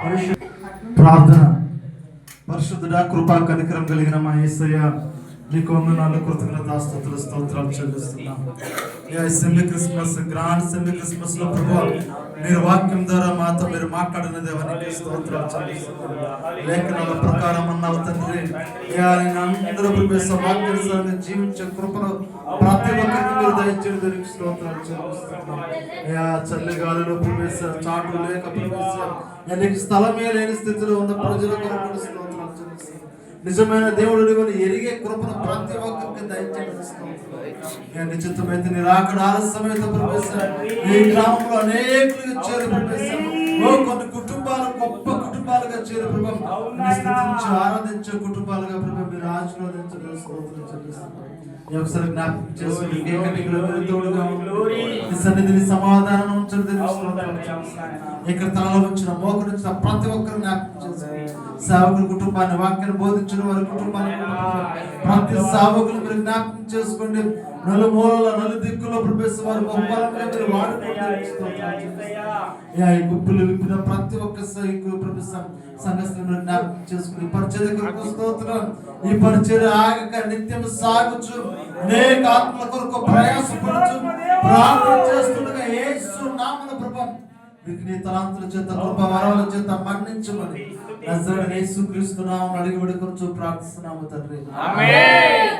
ప్రార్థన. పరిశుద్ధుడా కృపా కనికరం కలిగిన మా యేసయ్య నీకు వందనాలు కృతజ్ఞత స్థుతులు స్తోత్రాలు చెల్లిస్తున్నాం. ఈ అసెంబ్లీ క్రిస్మస్ గ్రాండ్ అసెంబ్లీ క్రిస్మస్లో ప్రభు మీరు వాక్యం ద్వారా మాతో మీరు మాట్లాడిన దేవానికి స్తోత్రాలు చెల్లిస్తున్నాం. లేఖనాల ప్రకారం అన్నావు తండ్రి అయ్యా, నేను అందరూ ప్రభు వాక్యానుసారంగా జీవించే కృపను ప్రతి ఒక్కరికి మీరు దయచేయడం దానికి స్తోత్రాలు చెల్లిస్తున్నాం. అయ్యా చల్లి గాలిలో ప్రవేశ చాటు లేక ప్రవేశ స్థలమే లేని స్థితిలో ఉన్న ప్రజల కొరకు స్తోత్రాలు నిజమైన దేవుడు అని ఎరిగే కృపను ప్రతి ఒక్కరికి దయచేస్తున్నాం నిశ్చితమైతే నీ రాకడ ఆలస్యమైతే ప్రవేశం. ఈ గ్రామంలో అనేకులు చేరు ప్రవేశం. ఓ కొన్ని కుటుంబాలు గొప్ప కుటుంబాలుగా చేరు ప్రభావం. ఆరాధించే కుటుంబాలుగా ప్రభావం. మీరు ఆశీర్వదించడం స్తోత్రం చెల్లిస్తున్నాం. ఒకసారి జ్ఞాపకం చేసుకుని సన్నిధిని సమాధానం ఉంచడం ఇక్కడ తనలో వచ్చిన మోకరించిన ప్రతి ఒక్కరు జ్ఞాపకం సేవకుల కుటుంబాన్ని వాక్యాన్ని బోధించిన వారి కుటుంబాన్ని ప్రతి సేవకులు మీరు జ్ఞాపకం చేసుకోండి. నలు మూలల నలు దిక్కులో ప్రవేశం వారు గొప్పలంగా మీరు వాడుకోండి గుప్పులు విప్పిన ప్రతి ఒక్క సైకు ప్రవేశం సంఘస్థులను జ్ఞాపకం చేసుకుని పరిచయ కొరకు స్తోత్రం. ఈ పరిచయ ఆగక నిత్యం సాగుచు. అనేక ఆత్మల కొరకు ప్రయాసపడుచు. ప్రార్థన చేస్తుండగా ఏసు నామన ప్రభావం వీరికి నీ తలాంతుల చేత కృప వరాల చేత మన్నించమని నజరుడైన యేసు క్రీస్తు నామం అడిగి వేడుకొనుచు ప్రార్థిస్తున్నాము తండ్రి. ఆమేన్.